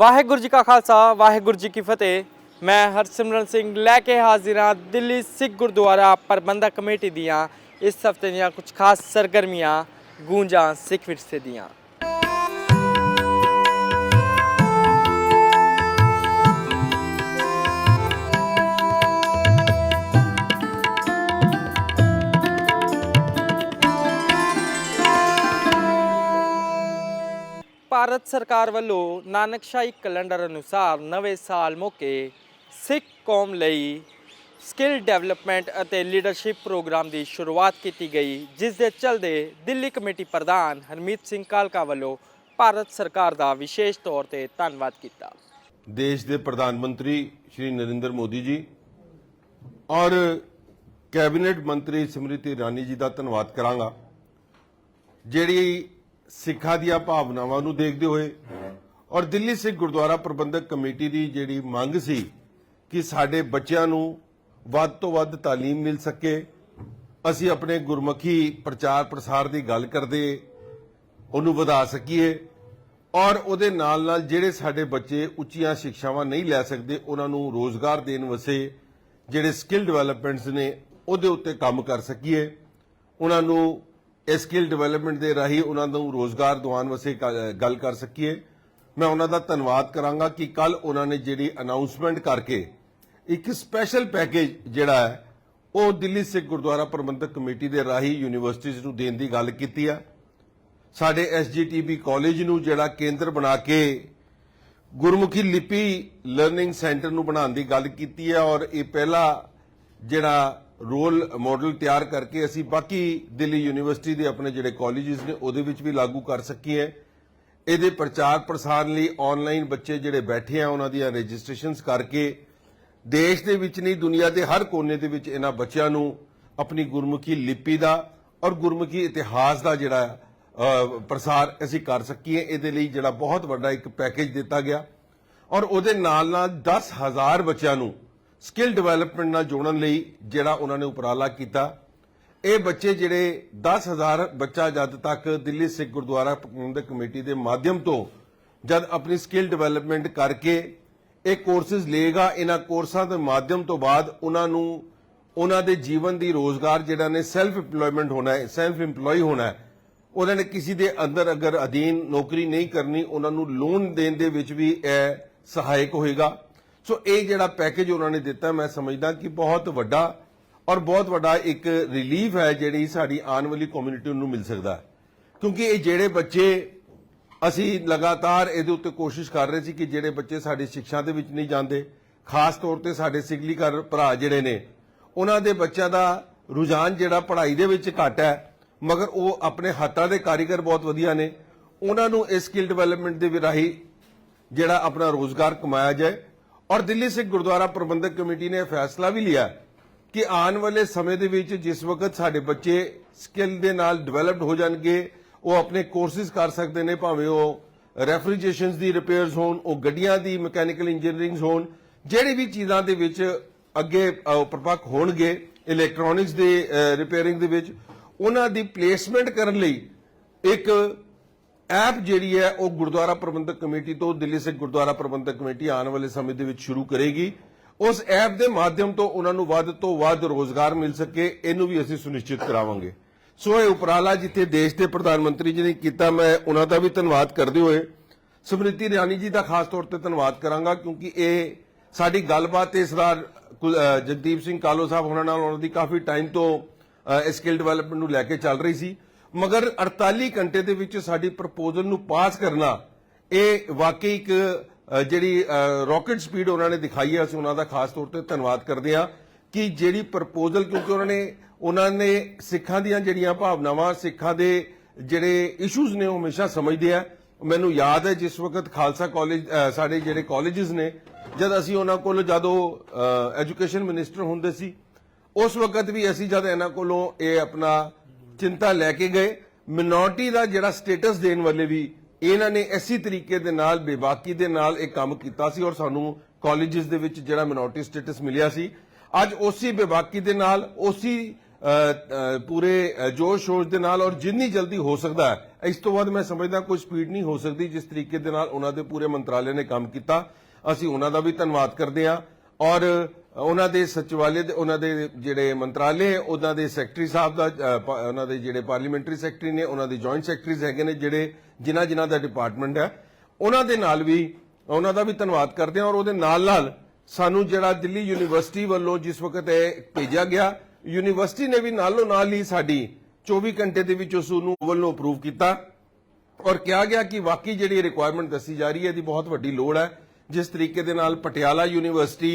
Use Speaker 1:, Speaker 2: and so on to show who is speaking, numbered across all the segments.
Speaker 1: ਵਾਹਿਗੁਰੂ ਜੀ ਕਾ ਖਾਲਸਾ, ਵਾਹਿਗੁਰੂ ਜੀ ਕੀ ਫਤਿਹ। ਮੈਂ ਹਰਸਿਮਰਨ ਸਿੰਘ ਲੈ ਕੇ ਹਾਜ਼ਰ ਹਾਂ ਦਿੱਲੀ ਸਿੱਖ ਗੁਰਦੁਆਰਾ ਪ੍ਰਬੰਧਕ ਕਮੇਟੀ ਦੀਆਂ। ਇਸ ਹਫ਼ਤੇ ਦੀਆਂ ਕੁਝ ਖਾਸ ਸਰਗਰਮੀਆਂ, ਗੂੰਜਾਂ ਸਿੱਖ ਵਿਰਸੇ ਦੀਆਂ। ਭਾਰਤ ਸਰਕਾਰ ਵੱਲੋਂ ਨਾਨਕਸ਼ਾਹੀ ਕੈਲੰਡਰ ਅਨੁਸਾਰ ਨਵੇਂ ਸਾਲ ਮੌਕੇ ਸਿੱਖ ਕੌਮ ਲਈ ਸਕਿੱਲ ਡਿਵੈਲਪਮੈਂਟ ਅਤੇ ਲੀਡਰਸ਼ਿਪ ਪ੍ਰੋਗਰਾਮ ਦੀ ਸ਼ੁਰੂਆਤ ਕੀਤੀ ਗਈ, ਜਿਸ ਦੇ ਚਲਦੇ ਦਿੱਲੀ ਕਮੇਟੀ ਪ੍ਰਧਾਨ ਹਰਮੀਤ ਸਿੰਘ ਕਾਲਕਾ ਵੱਲੋਂ ਭਾਰਤ ਸਰਕਾਰ ਦਾ ਵਿਸ਼ੇਸ਼ ਤੌਰ ਤੇ ਧੰਨਵਾਦ ਕੀਤਾ।
Speaker 2: ਦੇਸ਼ ਦੇ ਪ੍ਰਧਾਨ ਮੰਤਰੀ ਸ਼੍ਰੀ ਨਰਿੰਦਰ ਮੋਦੀ ਜੀ ਔਰ ਕੈਬਨਿਟ ਮੰਤਰੀ ਸਮ੍ਰਿਤੀ ਇਰਾਨੀ ਜੀ ਦਾ ਧੰਨਵਾਦ ਕਰਾਂਗਾ, ਜਿਹੜੀ ਸਿੱਖਾਂ ਦੀਆਂ ਭਾਵਨਾਵਾਂ ਨੂੰ ਦੇਖਦੇ ਹੋਏ ਔਰ ਦਿੱਲੀ ਸਿੱਖ ਗੁਰਦੁਆਰਾ ਪ੍ਰਬੰਧਕ ਕਮੇਟੀ ਦੀ ਜਿਹੜੀ ਮੰਗ ਸੀ ਕਿ ਸਾਡੇ ਬੱਚਿਆਂ ਨੂੰ ਵੱਧ ਤੋਂ ਵੱਧ ਤਾਲੀਮ ਮਿਲ ਸਕੇ, ਅਸੀਂ ਆਪਣੇ ਗੁਰਮੁਖੀ ਪ੍ਰਚਾਰ ਪ੍ਰਸਾਰ ਦੀ ਗੱਲ ਕਰਦੇ, ਉਹਨੂੰ ਵਧਾ ਸਕੀਏ ਔਰ ਉਹਦੇ ਨਾਲ ਨਾਲ ਜਿਹੜੇ ਸਾਡੇ ਬੱਚੇ ਉੱਚੀਆਂ ਸਿੱਖਿਆਵਾਂ ਨਹੀਂ ਲੈ ਸਕਦੇ, ਉਹਨਾਂ ਨੂੰ ਰੋਜ਼ਗਾਰ ਦੇਣ ਵਸੇ ਜਿਹੜੇ ਸਕਿੱਲ ਡਿਵੈਲਪਮੈਂਟਸ ਨੇ ਉਹਦੇ ਉੱਤੇ ਕੰਮ ਕਰ ਸਕੀਏ, ਉਹਨਾਂ ਨੂੰ ਇਹ ਸਕਿੱਲ ਡਿਵੈਲਪਮੈਂਟ ਦੇ ਰਾਹੀਂ ਉਹਨਾਂ ਨੂੰ ਰੋਜ਼ਗਾਰ ਦਿਵਾਉਣ ਵਾਸਤੇ ਗੱਲ ਕਰ ਸਕੀਏ। ਮੈਂ ਉਹਨਾਂ ਦਾ ਧੰਨਵਾਦ ਕਰਾਂਗਾ ਕਿ ਕੱਲ ਉਹਨਾਂ ਨੇ ਜਿਹੜੀ ਅਨਾਉਂਸਮੈਂਟ ਕਰਕੇ ਇੱਕ ਸਪੈਸ਼ਲ ਪੈਕੇਜ ਜਿਹੜਾ ਹੈ, ਉਹ ਦਿੱਲੀ ਸਿੱਖ ਗੁਰਦੁਆਰਾ ਪ੍ਰਬੰਧਕ ਕਮੇਟੀ ਦੇ ਰਾਹੀਂ ਯੂਨੀਵਰਸਿਟੀਜ਼ ਨੂੰ ਦੇਣ ਦੀ ਗੱਲ ਕੀਤੀ ਹੈ ਸਾਡੇ ਐਸਜੀਟੀਬੀ ਕਾਲਜ ਨੂੰ ਜਿਹੜਾ ਕੇਂਦਰ ਬਣਾ ਕੇ ਗੁਰਮੁਖੀ ਲਿਪੀ ਲਰਨਿੰਗ ਸੈਂਟਰ ਨੂੰ ਬਣਾਉਣ ਦੀ ਗੱਲ ਕੀਤੀ ਹੈ ਔਰ ਇਹ ਪਹਿਲਾ ਜਿਹੜਾ ਰੋਲ ਮਾਡਲ ਤਿਆਰ ਕਰਕੇ ਅਸੀਂ ਬਾਕੀ ਦਿੱਲੀ ਯੂਨੀਵਰਸਿਟੀ ਦੇ ਆਪਣੇ ਜਿਹੜੇ ਕਾਲਜਸ ਨੇ, ਉਹਦੇ ਵਿੱਚ ਵੀ ਲਾਗੂ ਕਰ ਸਕੀਏ। ਇਹਦੇ ਪ੍ਰਚਾਰ ਪ੍ਰਸਾਰ ਲਈ ਆਨਲਾਈਨ ਬੱਚੇ ਜਿਹੜੇ ਬੈਠੇ ਆ, ਉਹਨਾਂ ਦੀਆਂ ਰਜਿਸਟ੍ਰੇਸ਼ਨਸ ਕਰਕੇ ਦੇਸ਼ ਦੇ ਵਿੱਚ ਨਹੀਂ, ਦੁਨੀਆ ਦੇ ਹਰ ਕੋਨੇ ਦੇ ਵਿੱਚ ਇਹਨਾਂ ਬੱਚਿਆਂ ਨੂੰ ਆਪਣੀ ਗੁਰਮੁਖੀ ਲਿਪੀ ਦਾ ਔਰ ਗੁਰਮੁਖੀ ਇਤਿਹਾਸ ਦਾ ਜਿਹੜਾ ਪ੍ਰਸਾਰ ਅਸੀਂ ਕਰ ਸਕੀਏ। ਇਹਦੇ ਲਈ ਜਿਹੜਾ ਬਹੁਤ ਵੱਡਾ ਇੱਕ ਪੈਕੇਜ ਦਿੱਤਾ ਗਿਆ। ਔਰ ਉਹਦੇ ਨਾਲ ਨਾਲ 10000 ਬੱਚਿਆਂ ਨੂੰ ਸਕਿੱਲ ਡਿਵੈਲਪਮੈਂਟ ਨਾਲ ਜੋੜਨ ਲਈ ਜਿਹੜਾ ਉਹਨਾਂ ਨੇ ਉਪਰਾਲਾ ਕੀਤਾ। ਇਹ ਬੱਚੇ ਜਿਹੜੇ 10000 ਬੱਚਾ ਜਦ ਤੱਕ ਦਿੱਲੀ ਸਿੱਖ ਗੁਰਦੁਆਰਾ ਪ੍ਰਬੰਧਕ ਕਮੇਟੀ ਦੇ ਮਾਧਿਅਮ ਤੋਂ ਜਦ ਆਪਣੀ ਸਕਿੱਲ ਡਿਵੈਲਪਮੈਂਟ ਕਰਕੇ ਇਹ ਕੋਰਸਸ ਲਏਗਾ, ਇਹਨਾਂ ਕੋਰਸਾਂ ਦੇ ਮਾਧਿਅਮ ਤੋਂ ਬਾਅਦ ਉਹਨਾਂ ਨੂੰ ਉਹਨਾਂ ਦੇ ਜੀਵਨ ਦੀ ਰੋਜ਼ਗਾਰ ਜਿਹੜਾ ਨੇ ਸੈਲਫ ਏਮਪਲੋਇਮੈਂਟ ਹੋਣਾ ਹੈ ਸੈਲਫ EMPLOYE ਹੋਣਾ ਹੈ, ਉਹਨਾਂ ਨੇ ਕਿਸੇ ਦੇ ਅੰਦਰ ਅਗਰ ਅਧੀਨ ਨੌਕਰੀ ਨਹੀਂ ਕਰਨੀ, ਉਹਨਾਂ ਨੂੰ ਲੋਨ ਦੇਣ ਦੇ ਵਿੱਚ ਵੀ ਇਹ ਸਹਾਇਕ ਹੋਏਗਾ। ਸੋ ਇਹ ਜਿਹੜਾ ਪੈਕੇਜ ਉਹਨਾਂ ਨੇ ਦਿੱਤਾ, ਮੈਂ ਸਮਝਦਾ ਕਿ ਬਹੁਤ ਵੱਡਾ ਔਰ ਬਹੁਤ ਵੱਡਾ ਇੱਕ ਰਿਲੀਫ ਹੈ ਜਿਹੜੀ ਸਾਡੀ ਆਉਣ ਵਾਲੀ ਕਮਿਊਨਿਟੀ ਨੂੰ ਮਿਲ ਸਕਦਾ ਹੈ। ਕਿਉਂਕਿ ਇਹ ਜਿਹੜੇ ਬੱਚੇ ਅਸੀਂ ਲਗਾਤਾਰ ਇਹਦੇ ਉੱਤੇ ਕੋਸ਼ਿਸ਼ ਕਰ ਰਹੇ ਸੀ ਕਿ ਜਿਹੜੇ ਬੱਚੇ ਸਾਡੀ ਸਿੱਖਿਆ ਦੇ ਵਿੱਚ ਨਹੀਂ ਜਾਂਦੇ, ਖਾਸ ਤੌਰ ਤੇ ਸਾਡੇ ਸਿਗਲੀਕਰ ਭਰਾ ਜਿਹੜੇ ਨੇ, ਉਹਨਾਂ ਦੇ ਬੱਚਿਆਂ ਦਾ ਰੁਝਾਨ ਜਿਹੜਾ ਪੜ੍ਹਾਈ ਦੇ ਵਿੱਚ ਘੱਟ ਹੈ, ਮਗਰ ਉਹ ਆਪਣੇ ਹੱਥਾਂ ਦੇ ਕਾਰੀਗਰ ਬਹੁਤ ਵਧੀਆ ਨੇ, ਉਹਨਾਂ ਨੂੰ ਇਸ ਸਕਿੱਲ ਡਿਵੈਲਪਮੈਂਟ ਦੇ ਵੀ ਰਾਹੀਂ ਜਿਹੜਾ ਆਪਣਾ ਰੋਜ਼ਗਾਰ ਕਮਾਇਆ ਜਾਏ ਔਰ ਦਿੱਲੀ ਸਿੱਖ ਗੁਰਦੁਆਰਾ ਪ੍ਰਬੰਧਕ ਕਮੇਟੀ ਨੇ ਇਹ ਫੈਸਲਾ ਵੀ ਲਿਆ ਕਿ ਆਉਣ ਵਾਲੇ ਸਮੇਂ ਦੇ ਵਿੱਚ ਜਿਸ ਵਕਤ ਸਾਡੇ ਬੱਚੇ ਸਕਿੱਲ ਦੇ ਨਾਲ ਡਿਵੈਲਪਡ ਹੋ ਜਾਣਗੇ ਉਹ ਆਪਣੇ ਕੋਰਸਿਸ ਕਰ ਸਕਦੇ ਨੇ ਭਾਵੇਂ ਉਹ ਰੈਫਰੀਜਰੇਸ਼ਨਸ ਦੀ ਰਿਪੇਅਰਸ ਹੋਣ ਉਹ ਗੱਡੀਆਂ ਦੀ ਮਕੈਨੀਕਲ ਇੰਜੀਨੀਅਰਿੰਗਸ ਹੋਣ ਜਿਹੜੀ ਵੀ ਚੀਜ਼ਾਂ ਦੇ ਵਿੱਚ ਅੱਗੇ ਅਹ, ਪ੍ਰਪੱਖ ਹੋਣਗੇ ਇਲੈਕਟ੍ਰੋਨਿਕਸ ਦੇ ਰਿਪੇਅਰਿੰਗ ਦੇ ਵਿੱਚ ਉਹਨਾਂ ਦੀ ਪਲੇਸਮੈਂਟ ਕਰਨ ਲਈ ਇੱਕ ਐਪ ਜਿਹੜੀ ਹੈ ਉਹ ਗੁਰਦੁਆਰਾ ਪ੍ਰਬੰਧਕ ਕਮੇਟੀ ਤੋਂ ਦਿੱਲੀ ਸਿੱਖ ਗੁਰਦੁਆਰਾ ਪ੍ਰਬੰਧਕ ਕਮੇਟੀ ਆਉਣ ਵਾਲੇ ਸਮੇਂ ਦੇ ਵਿੱਚ ਸ਼ੁਰੂ ਕਰੇਗੀ। ਉਸ ਐਪ ਦੇ ਮਾਧਿਅਮ ਤੋਂ ਉਹਨਾਂ ਨੂੰ ਵੱਧ ਤੋਂ ਵੱਧ ਰੋਜ਼ਗਾਰ ਮਿਲ ਸਕੇ, ਇਹਨੂੰ ਵੀ ਅਸੀਂ ਸੁਨਿਸ਼ਚਿਤ ਕਰਾਵਾਂਗੇ। ਸੋ ਇਹ ਉਪਰਾਲਾ ਜਿੱਥੇ ਦੇਸ਼ ਦੇ ਪ੍ਰਧਾਨ ਮੰਤਰੀ ਜੀ ਨੇ ਕੀਤਾ, ਮੈਂ ਉਹਨਾਂ ਦਾ ਵੀ ਧੰਨਵਾਦ ਕਰਦੇ ਹੋਏ ਸਮ੍ਰਿਤੀ ਇਰਾਨੀ ਜੀ ਦਾ ਖਾਸ ਤੌਰ ਤੇ ਧੰਨਵਾਦ ਕਰਾਂਗਾ, ਕਿਉਂਕਿ ਇਹ ਸਾਡੀ ਗੱਲਬਾਤ ਤੇ ਸਰਦਾਰ ਜਗਦੀਪ ਸਿੰਘ ਕਾਲੋ ਸਾਹਿਬ ਉਹਨਾਂ ਨਾਲ ਉਹਨਾਂ ਦੀ ਕਾਫੀ ਟਾਈਮ ਤੋਂ ਸਕਿੱਲ ਡਿਵੈਲਪਮੈਂਟ ਨੂੰ ਲੈ ਕੇ ਚੱਲ ਰਹੀ ਸੀ। ਮਗਰ 48 ਘੰਟੇ ਦੇ ਵਿੱਚ ਸਾਡੀ ਪ੍ਰਪੋਜ਼ਲ ਨੂੰ ਪਾਸ ਕਰਨਾ, ਇਹ ਵਾਕਈ ਇੱਕ ਜਿਹੜੀ ਰਾਕਟ ਸਪੀਡ ਉਹਨਾਂ ਨੇ ਦਿਖਾਈ ਹੈ, ਅਸੀਂ ਉਹਨਾਂ ਦਾ ਖਾਸ ਤੌਰ ਤੇ ਧੰਨਵਾਦ ਕਰਦੇ ਹਾਂ ਕਿ ਜਿਹੜੀ ਪ੍ਰਪੋਜ਼ਲ, ਕਿਉਂਕਿ ਉਹਨਾਂ ਨੇ ਉਹਨਾਂ ਨੇ ਸਿੱਖਾਂ ਦੀਆਂ ਜਿਹੜੀਆਂ ਭਾਵਨਾਵਾਂ, ਸਿੱਖਾਂ ਦੇ ਜਿਹੜੇ ਇਸ਼ੂਜ਼ ਨੇ ਉਹ ਹਮੇਸ਼ਾ ਸਮਝਦੇ ਆ। ਮੈਨੂੰ ਯਾਦ ਹੈ ਜਿਸ ਵਕਤ ਖਾਲਸਾ ਕਾਲਜ ਸਾਡੇ ਜਿਹੜੇ ਕਾਲਜਸ ਨੇ, ਜਦ ਅਸੀਂ ਉਹਨਾਂ ਕੋਲ ਜਦੋਂ ਐਜੂਕੇਸ਼ਨ ਮਿਨਿਸਟਰ ਹੁੰਦੇ ਸੀ, ਉਸ ਵਕਤ ਵੀ ਅਸੀਂ ਜਦ ਇਹਨਾਂ ਕੋਲੋਂ ਇਹ ਆਪਣਾ ਚਿੰਤਾ ਲੈ ਕੇ ਗਏ। ਮਿਨੋਰਟੀ ਦਾ ਜਿਹੜਾ ਸਟੇਟਸ ਦੇਣ ਵਾਲੇ ਵੀ, ਇਹਨਾਂ ਨੇ ਇਸੇ ਤਰੀਕੇ ਦੇ ਨਾਲ, ਬੇਬਾਕੀ ਦੇ ਨਾਲ ਇਹ ਕੰਮ ਕੀਤਾ ਸੀ ਔਰ ਸਾਨੂੰ ਕਾਲਜਸ ਦੇ ਵਿੱਚ ਜਿਹੜਾ ਮਿਨੋਰਟੀ ਸਟੇਟਸ ਮਿਲਿਆ ਸੀ। ਅੱਜ ਉਸੇ ਬੇਬਾਕੀ ਦੇ ਨਾਲ, ਉਸੇ ਪੂਰੇ ਜੋਸ਼ ਸ਼ੋਸ਼ ਦੇ ਨਾਲ ਔਰ ਜਿੰਨੀ ਜਲਦੀ ਹੋ ਸਕਦਾ ਇਸ ਤੋਂ ਬਾਅਦ ਮੈਂ ਸਮਝਦਾ ਕੋਈ ਸਪੀਡ ਨਹੀਂ ਹੋ ਸਕਦੀ ਜਿਸ ਤਰੀਕੇ ਦੇ ਨਾਲ ਉਹਨਾਂ ਦੇ ਪੂਰੇ ਮੰਤਰਾਲੇ ਨੇ ਕੰਮ ਕੀਤਾ। ਅਸੀਂ ਉਹਨਾਂ ਦਾ ਵੀ ਧੰਨਵਾਦ ਕਰਦੇ ਹਾਂ ਔਰ ਉਹਨਾਂ ਦੇ ਸਚਿਵਾਲੇ ਦੇ ਉਹਨਾਂ ਦੇ ਜਿਹੜੇ ਮੰਤਰਾਲੇ ਉਹਨਾਂ ਦੇ ਸੈਕਟਰੀ ਸਾਹਿਬ ਦਾ ਅ, ਉਹਨਾਂ ਦੇ ਜਿਹੜੇ ਪਾਰਲੀਮੈਂਟਰੀ ਸੈਕਟਰੀ ਨੇ ਉਹਨਾਂ ਦੇ ਜੁਆਇੰਟ ਸੈਕਟਰੀਜ਼ ਹੈਗੇ ਨੇ ਜਿਹੜੇ ਜਿਨ੍ਹਾਂ ਜਿਨ੍ਹਾਂ ਦਾ ਡਿਪਾਰਟਮੈਂਟ ਹੈ ਉਹਨਾਂ ਦੇ ਨਾਲ ਵੀ ਉਹਨਾਂ ਦਾ ਵੀ ਧੰਨਵਾਦ ਕਰਦੇ ਹਾਂ ਔਰ ਉਹਦੇ ਨਾਲ ਨਾਲ ਸਾਨੂੰ ਜਿਹੜਾ ਦਿੱਲੀ ਯੂਨੀਵਰਸਿਟੀ ਵੱਲੋਂ ਜਿਸ ਵਕਤ ਇਹ ਭੇਜਿਆ ਗਿਆ ਯੂਨੀਵਰਸਿਟੀ ਨੇ ਵੀ ਨਾਲੋਂ ਨਾਲ ਹੀ ਸਾਡੀ 24 ਘੰਟੇ ਦੇ ਵਿੱਚ ਉਸ ਨੂੰ ਵੱਲੋਂ ਅਪਰੂਵ ਕੀਤਾ ਔਰ ਕਿਹਾ ਗਿਆ ਕਿ ਵਾਕਈ ਜਿਹੜੀ ਰਿਕੁਆਇਰਮੈਂਟ ਦੱਸੀ ਜਾ ਰਹੀ ਹੈ ਇਹਦੀ ਬਹੁਤ ਵੱਡੀ ਲੋੜ ਹੈ। ਜਿਸ ਤਰੀਕੇ ਦੇ ਨਾਲ ਪਟਿਆਲਾ ਯੂਨੀਵਰਸਿਟੀ